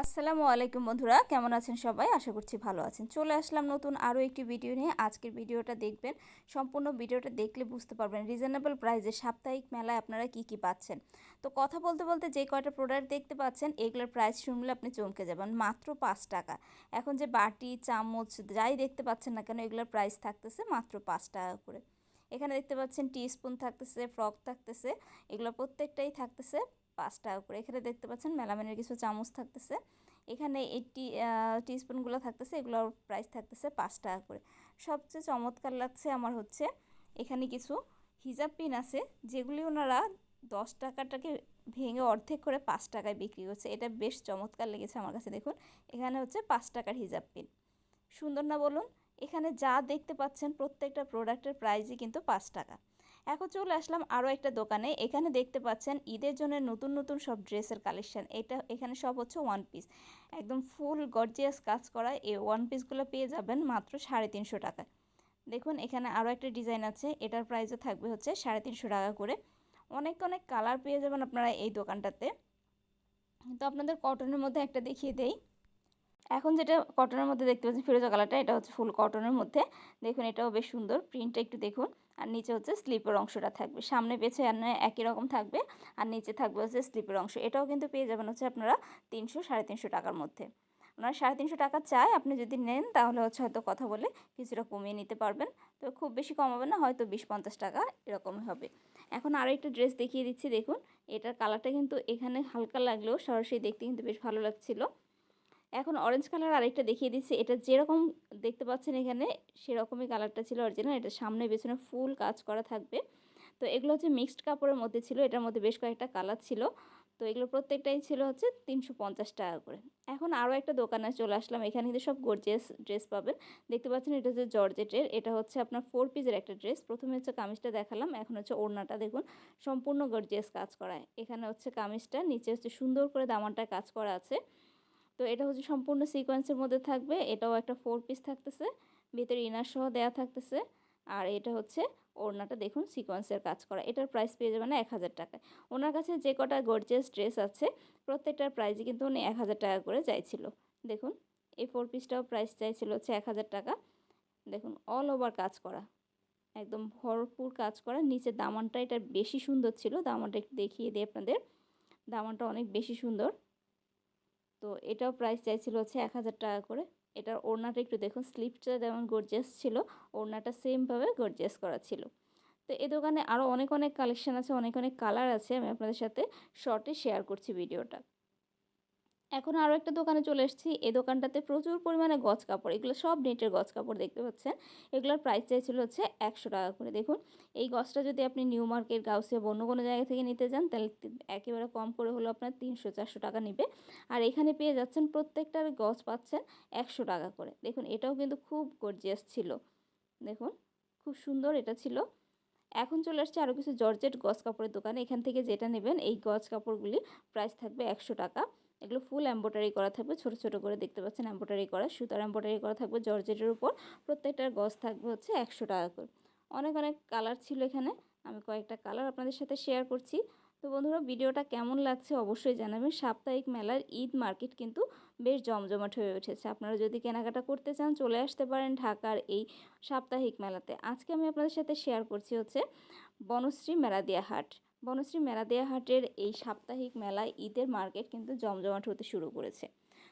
আসসালামু আলাইকুম বন্ধুরা, কেমন আছেন সবাই? আশা করছি ভালো আছেন। চলে আসলাম নতুন আরও একটি ভিডিও নিয়ে। আজকের ভিডিওটা দেখবেন, সম্পূর্ণ ভিডিওটা দেখলে বুঝতে পারবেন রিজনেবল প্রাইসে সাপ্তাহিক মেলায় আপনারা কি কি পাচ্ছেন। তো কথা বলতে বলতে যে কয়টা প্রোডাক্ট দেখতে পাচ্ছেন, এগুলোর প্রাইস শুনলে আপনি চমকে যাবেন। মাত্র পাঁচ টাকা। এখন যে বাটি, চামচ, যাই দেখতে পাচ্ছেন না কেন, এগুলোর প্রাইস থাকতেছে মাত্র পাঁচ টাকা করে। এখানে দেখতে পাচ্ছেন টি স্পুন থাকতেছে ফ্রক থাকতেছে, এগুলো প্রত্যেকটাই থাকতেছে। পাঁচ টাকা করে এখানে দেখতে পাচ্ছেন মেলামেনের কিছু চামচ থাকতেছে। এখানে এই টি টিস্পুনগুলো থাকতেছে, এগুলোর প্রাইস থাকতেছে পাঁচ টাকা করে। সবচেয়ে চমৎকার লাগছে আমার হচ্ছে এখানে কিছু হিজাব পিন আছে, যেগুলি ওনারা দশ টাকাটাকে ভেঙে অর্ধেক করে পাঁচ টাকায় বিক্রি করছে। এটা বেশ চমৎকার লেগেছে আমার কাছে, দেখুন। এখানে হচ্ছে পাঁচ টাকার হিজাব পিন সুন্দর না বলুন? এখানে যা দেখতে পাচ্ছেন প্রত্যেকটা প্রোডাক্টের প্রাইসই কিন্তু পাঁচ টাকা। এখন চলে আসলাম আরও একটা দোকানে। এখানে দেখতে পাচ্ছেন ঈদের জন্য নতুন নতুন সব ড্রেসের কালেকশান এটা এখানে সব হচ্ছে ওয়ান পিস একদম ফুল গর্জিয়াস কাজ করা এই ওয়ান পিসগুলো পেয়ে যাবেন মাত্র সাড়ে তিনশো টাকায়। দেখুন, এখানে আরও একটা ডিজাইন আছে। এটার প্রাইসও থাকবে হচ্ছে সাড়ে তিনশো টাকা করে। অনেক অনেক কালার পেয়ে যাবেন আপনারা এই দোকানটাতে। তো আপনাদের কটনের মধ্যে একটা দেখিয়ে দেই। এখন যেটা কটনের মধ্যে দেখতে পাচ্ছেন ফিরোজা কালারটা এটা হচ্ছে ফুল কটনের মধ্যে। দেখুন, এটাও বেশ সুন্দর প্রিন্টটা একটু দেখুন। আর নিচে হচ্ছে স্লিপের অংশটা থাকবে। সামনে পেছে একই রকম থাকবে। আর নিচে থাকবে হচ্ছে স্লিপের অংশ। এটাও কিন্তু পেয়ে যাবেন হচ্ছে আপনারা তিনশো, সাড়ে তিনশো টাকার মধ্যে। ওনারা সাড়ে তিনশো টাকা চায় আপনি যদি নেন, তাহলে হচ্ছে হয়তো কথা বলে কিছুটা কমিয়ে নিতে পারবেন। তো খুব বেশি কমাবে না, হয়তো বিশ, পঞ্চাশ টাকা এরকমই হবে। এখন আরও একটা ড্রেস দেখিয়ে দিচ্ছি, দেখুন। এটার কালারটা কিন্তু এখানে হালকা লাগলেও সরাসরি দেখতে কিন্তু বেশ ভালো লাগছিল। এখন অরেঞ্জ কালার আরেকটা দেখিয়ে দিচ্ছি। এটা যেরকম দেখতে পাচ্ছেন এখানে, সেরকমই কালারটা ছিল অরিজিনাল এটা সামনে পেছনে ফুল কাজ করা থাকবে। তো এগুলো হচ্ছে মিক্সড কাপড়ের মধ্যে ছিল, এটার মধ্যে বেশ কয়েকটা কালার ছিল। তো এগুলো প্রত্যেকটাই ছিল হচ্ছে তিনশো পঞ্চাশ টাকা করে। এখন আরও একটা দোকানে চলে আসলাম, এখানে কিন্তু সব গর্জিয়াস ড্রেস পাবেন। দেখতে পাচ্ছেন এটা হচ্ছে জর্জেটের, এটা হচ্ছে আপনার ফোর পিসের একটা ড্রেস প্রথমে হচ্ছে কামিজটা দেখালাম, এখন হচ্ছে ওড়নাটা দেখুন, সম্পূর্ণ গর্জিয়াস কাজ করায় এখানে হচ্ছে কামিজটা, নিচে হচ্ছে সুন্দর করে দামানটায় কাজ করা আছে। তো এটা হচ্ছে সম্পূর্ণ সিকোয়েন্সের মধ্যে থাকবে। এটাও একটা ফোর পিস থাকতেছে, ভিতরে ইনার সহ দেওয়া থাকতেছে। আর এটা হচ্ছে ওড়নাটা দেখুন সিকোয়েন্সের কাজ করা। এটার প্রাইস পেয়ে যাবেন এক হাজার টাকায়। ওনার কাছে যে কটা গর্জিয়াস ড্রেস আছে, প্রত্যেকটার প্রাইসই কিন্তু উনি এক হাজার টাকা করে চাইছিল। দেখুন, এই ফোর পিসটাও প্রাইস চাইছিল হচ্ছে এক হাজার টাকা। দেখুন অল ওভার কাজ করা। একদম ভরপুর কাজ করা। নিচে দামানটা এটা বেশি সুন্দর ছিল। দামানটা একটু দেখিয়ে দিই আপনাদের। দামানটা অনেক বেশি সুন্দর। তো এটাও প্রাইস চাইছিল হচ্ছে এক হাজার টাকা করে। এটার ওড়নাটা একটু দেখুন স্লিপটা যেমন গর্জিয়াস ছিল, ওড়নাটা সেমভাবে গর্জিয়াস করা ছিল। তো এ দোকানে আরও অনেক অনেক কালেকশান আছে, অনেক অনেক কালার আছে, আমি আপনাদের সাথে শর্টে শেয়ার করছি ভিডিওটা এখন আরও একটা দোকানে চলে এসেছি। এই দোকানটাতে প্রচুর পরিমাণে গজ কাপড়, এগুলো সব নেটের গজ কাপড় দেখতে পাচ্ছেন। এগুলোর প্রাইস চাইছিল হচ্ছে একশো টাকা করে। দেখুন, এই গজটা যদি আপনি নিউ মার্কেট গাউসে অন্য কোনো জায়গা থেকে নিতে যান, তাহলে একেবারে কম করে হলো আপনার তিনশো, চারশো টাকা নেবে। আর এখানে পেয়ে যাচ্ছেন প্রত্যেকটার গজ পাচ্ছেন একশো টাকা করে। দেখুন, এটাও কিন্তু খুব গর্জিয়াস ছিল। দেখুন, খুব সুন্দর এটা ছিল। এখন চলে আসছে আরও কিছু জর্জেট গজ কাপড়ের দোকানে। এখান থেকে যেটা নেবেন, এই গজ কাপড়গুলি প্রাইস থাকবে একশো টাকা। এগুলো ফুল এম্ব্রয়ডারি করা থাকবে। ছোট ছোট করে দেখতে পাচ্ছেন এম্ব্রয়ডারি করা। সুতার এম্ব্রয়ডারি করা থাকবে। জর্জেটের উপর প্রত্যেকটার গজ থাকবে হচ্ছে একশো টাকা করে। অনেক অনেক কালার ছিল এখানে। আমি কয়েকটা কালার আপনাদের সাথে শেয়ার করছি। তো বন্ধুরা, ভিডিওটা কেমন লাগছে অবশ্যই জানাবেন। সাপ্তাহিক মেলার ঈদ মার্কেট কিন্তু বেশ জমজমাট হয়ে উঠেছে। আপনারা যদি কেনাকাটা করতে চান, চলে আসতে পারেন ঢাকার এই সাপ্তাহিক মেলাতে। আজকে আমি আপনাদের সাথে শেয়ার করছি হচ্ছে বনশ্রী মেলাদিয়া হাট বনশ্রী মেলাদিয়া হাটের এই সাপ্তাহিক মেলায় ঈদের মার্কেট কিন্তু জমজমাট হতে শুরু করেছে।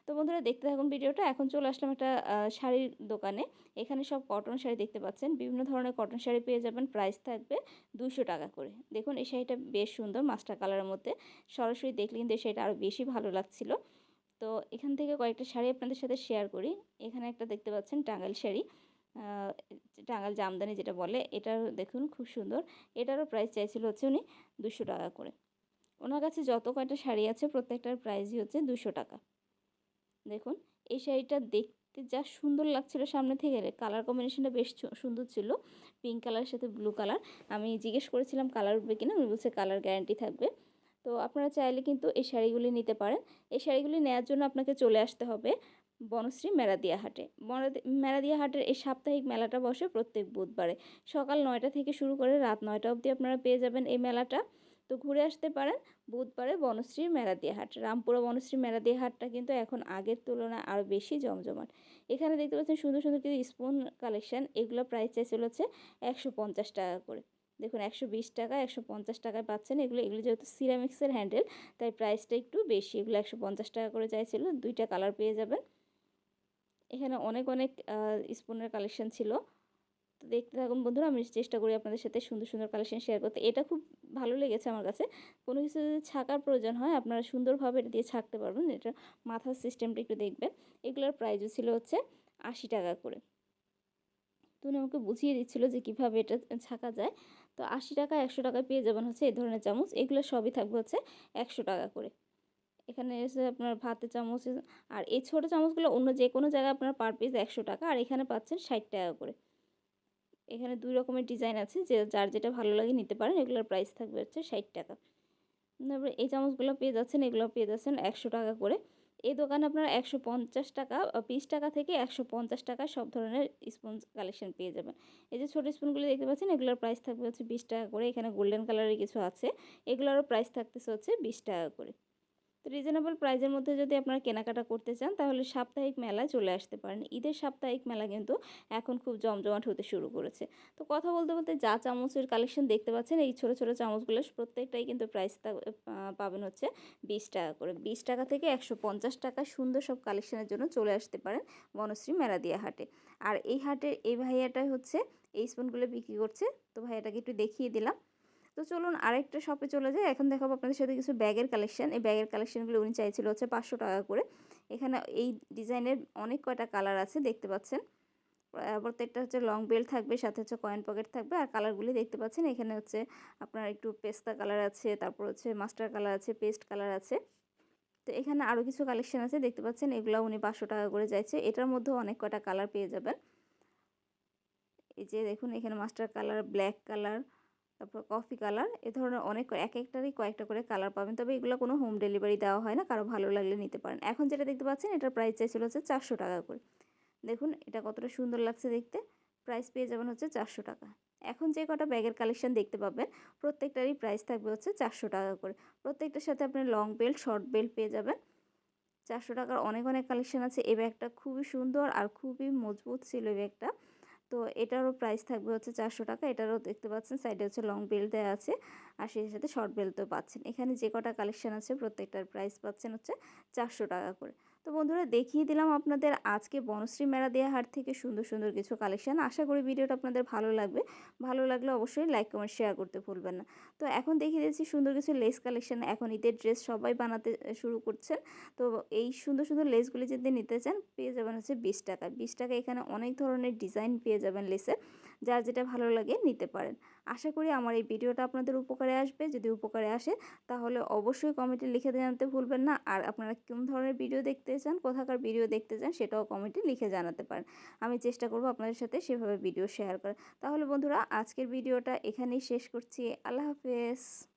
তো বন্ধুরা, দেখতে থাকুন ভিডিওটা। এখন চলে আসলাম একটা শাড়ির দোকানে। এখানে সব কটন শাড়ি দেখতে পাচ্ছেন। বিভিন্ন ধরনের কটন শাড়ি পেয়ে যাবেন। প্রাইস থাকবে দুশো টাকা করে। দেখুন, এই শাড়িটা বেশ সুন্দর মাস্টার কালারের মধ্যে। সরাসরি দেখলে কিন্তু এই শাড়িটা আরও বেশি ভালো লাগছিল। তো এখান থেকে কয়েকটা শাড়ি আপনাদের সাথে শেয়ার করি। এখানে একটা দেখতে পাচ্ছেন টাঙ্গাইল শাড়ি। টাঙ্গাল জামদানি যেটা বলে, এটার দেখুন খুব সুন্দর। এটারও প্রাইস চাইছিল হচ্ছে উনি দুশো টাকা করে। ওনার কাছে যত কয়টা শাড়ি আছে, প্রত্যেকটার প্রাইসই হচ্ছে দুশো টাকা। দেখুন, এই শাড়িটা দেখতে যা সুন্দর লাগছিল সামনে থেকে কালার কম্বিনেশনটা বেশ সুন্দর ছিল পিঙ্ক কালারের সাথে ব্লু কালার আমি জিজ্ঞেস করেছিলাম কালার উঠবে কিনা? উনি বলছে কালার গ্যারান্টি থাকবে। তো আপনারা চাইলে কিন্তু এই শাড়িগুলি নিতে পারেন। এই শাড়িগুলি নেওয়ার জন্য আপনাকে চলে আসতে হবে। বনশ্রী মেলাদিয়া হাটে। মেলাদিয়া হাটের এই সাপ্তাহিক মেলাটা বসে প্রত্যেক বুধবারে। সকাল নয়টা থেকে শুরু করে রাত নয়টা অবধি আপনারা পেয়ে যাবেন এই মেলাটা। তো ঘুরে আসতে পারেন বুধবারে বনশ্রীর মেলাদিয়া হাট। রামপুরা বনশ্রী মেলাদিয়া হাটটা কিন্তু এখন আগের তুলনায় আরও বেশি জমজমাট। এখানে দেখতে পাচ্ছেন সুন্দর সুন্দর কিছু স্পুন কালেকশান এগুলো প্রাইস চাইছিল হচ্ছে একশো পঞ্চাশ টাকা করে। দেখুন একশো বিশ টাকা, একশো পঞ্চাশ টাকায় পাচ্ছেন। এগুলো এগুলো যেহেতু সিরামিক্সের হ্যান্ডেল তাই প্রাইসটা একটু বেশি। এগুলো একশো পঞ্চাশ টাকা করে চাইছিল। দুইটা কালার পেয়ে যাবেন। এখানে অনেক অনেক স্পুনের কালেকশন ছিল। তো দেখতে থাকুন বন্ধুরা, আমি চেষ্টা করি আপনাদের সাথে সুন্দর সুন্দর কালেকশন শেয়ার করতে। এটা খুব ভালো লেগেছে আমার কাছে। কোনো কিছু যদি ছাকার প্রয়োজন হয়, আপনারা সুন্দরভাবে এটা দিয়ে ছাকতে পারবেন। এটা মাথার সিস্টেমটা একটু দেখবেন। এগুলোর প্রাইসও ছিল হচ্ছে আশি টাকা করে। তুমি আমাকে বুঝিয়ে দিচ্ছিল যে কীভাবে এটা ছাকা যায়। তো আশি টাকা একশো টাকায় পেয়ে যাবেন হচ্ছে এই ধরনের চামচ। এগুলো সবই থাকবে হচ্ছে একশো টাকা করে। এখানে এসে আপনার ভাতের চামচ আর এই ছোটো চামচগুলো অন্য যে কোনো জায়গায় আপনার পার পিস একশো টাকা, আর এখানে পাচ্ছেন ষাট টাকা করে। এখানে দুই রকমের ডিজাইন আছে, যে যার যেটা ভালো লাগে নিতে পারেন, এগুলোর প্রাইস থাকবে হচ্ছে ষাট টাকা। তারপরে এই চামচগুলো পেয়ে যাচ্ছেন, এগুলো পেয়ে যাচ্ছেন একশো টাকা করে। এই দোকানে আপনারা একশো পঞ্চাশ টাকা বিশ টাকা থেকে একশো পঞ্চাশ টাকা সব ধরনের স্পুন কালেকশন পেয়ে যাবেন। এই যে ছোটো স্পুনগুলো দেখতে পাচ্ছেন, এগুলোর প্রাইস থাকবে হচ্ছে বিশ টাকা করে। এখানে গোল্ডেন কালারের কিছু আছে, এগুলোরও প্রাইস থাকতেছে হচ্ছে বিশ টাকা করে। তো রিজনেবল প্রাইজের মধ্যে যদি আপনারা কেনাকাটা করতে চান, তাহলে সাপ্তাহিক মেলায় চলে আসতে পারেন। ঈদের সাপ্তাহিক মেলা কিন্তু এখন খুব জমজমাট হতে শুরু করেছে। তো কথা বলতে বলতে যা চামচের কালেকশন দেখতে পাচ্ছেন, এই ছোটো ছোটো চামচগুলো প্রত্যেকটাই কিন্তু প্রাইস পাবেন হচ্ছে বিশ টাকা করে। বিশ টাকা থেকে একশো পঞ্চাশ টাকা সুন্দর সব কালেকশনের জন্য চলে আসতে পারেন বনশ্রী মেলাদিয়া হাটে। আর এই হাটের, এই ভাইয়াটাই হচ্ছে এই স্পুনগুলো বিক্রি করছে। তো ভাইয়াটাকে একটু দেখিয়ে দিলাম। তো চলুন আরেকটা শপে চলে যাই। এখন দেখাবো আপনাদের সাথে কিছু ব্যাগের কালেকশন এই ব্যাগের কালেকশনগুলো উনি চাইছিল হচ্ছে পাঁচশো টাকা করে। এখানে এই ডিজাইনের অনেক কয়টা কালার আছে, দেখতে পাচ্ছেন। প্রত্যেকটা হচ্ছে লং বেল্ট থাকবে, সাথে হচ্ছে কয়েন পকেট থাকবে। আর কালারগুলি দেখতে পাচ্ছেন, এখানে হচ্ছে আপনার একটু পেস্তা কালার আছে, তারপর হচ্ছে মাস্টার কালার আছে পেস্ট কালার আছে। তো এখানে আরও কিছু কালেকশন আছে, দেখতে পাচ্ছেন এগুলো উনি পাঁচশো টাকা করে চাইছে। এটার মধ্যেও অনেক কয়টা কালার পেয়ে যাবেন। এই যে দেখুন, এখানে মাস্টার কালার ব্ল্যাক কালার তারপর কফি কালার এ ধরনের অনেক এক একটারই কয়েকটা করে কালার পাবেন। তবে এগুলো কোনো হোম ডেলিভারি দেওয়া হয় না, কারও ভালো লাগলে নিতে পারেন। এখন যেটা দেখতে পাচ্ছেন, এটার প্রাইস চাইছিল হচ্ছে চারশো টাকা করে। দেখুন, এটা কতটা সুন্দর লাগছে দেখতে। প্রাইস পেয়ে যাবেন হচ্ছে চারশো টাকা। এখন যে কটা ব্যাগের কালেকশান দেখতে পাবেন, প্রত্যেকটারই প্রাইস থাকবে হচ্ছে চারশো টাকা করে। প্রত্যেকটার সাথে আপনি লং বেল্ট শর্ট বেল্ট পেয়ে যাবেন। চারশো টাকার অনেক অনেক কালেকশন আছে। এই ব্যাগটা খুবই সুন্দর আর খুবই মজবুত ছিল এই ব্যাগটা তো এটারও প্রাইস থাকবে হচ্ছে চারশো টাকা। এটারও দেখতে পাচ্ছেন সাইডে হচ্ছে লং বেল্ট দেওয়া আছে আর সেই সাথে শর্ট বেল্টও পাচ্ছেন। এখানে যে কটা কালেকশান আছে প্রত্যেকটার প্রাইস পাচ্ছেন হচ্ছে চারশো টাকা করে। তো বন্ধুরা দেখিয়ে দিলাম আপনাদের আজকে বনশ্রী মেলা দেওয়া হাট থেকে সুন্দর সুন্দর কিছু কালেকশান। আশা করি ভিডিওটা আপনাদের ভালো লাগবে। ভালো লাগলে অবশ্যই লাইক কমেন্ট শেয়ার করতে ভুলবেন না। তো এখন দেখিয়ে দিয়েছি সুন্দর কিছু লেস কালেকশান এখন ঈদের ড্রেস সবাই বানাতে শুরু করছেন। তো এই সুন্দর সুন্দর লেসগুলি যদি নিতে চান, পেয়ে যাবেন হচ্ছে বিশ টাকা। বিশ টাকা এখানে অনেক ধরনের ডিজাইন পেয়ে যাবেন লেসের যার যেটা ভালো লাগে নিতে পারেন। আশা করি আমার এই ভিডিওটা আপনাদের উপকারে আসবে। যদি উপকারে আসে, তাহলে অবশ্যই কমেন্টে লিখে জানাতে ভুলবেন না। আর আপনারা কোন ধরনের ভিডিও দেখতে চান, কোথাকার ভিডিও দেখতে চান, সেটাও কমেন্টে লিখে জানাতে পারেন। আমি চেষ্টা করব আপনাদের সাথে সেভাবে ভিডিও শেয়ার করার। তাহলে বন্ধুরা, আজকের ভিডিওটা এখানেই শেষ করছি। আল্লাহ হাফেজ।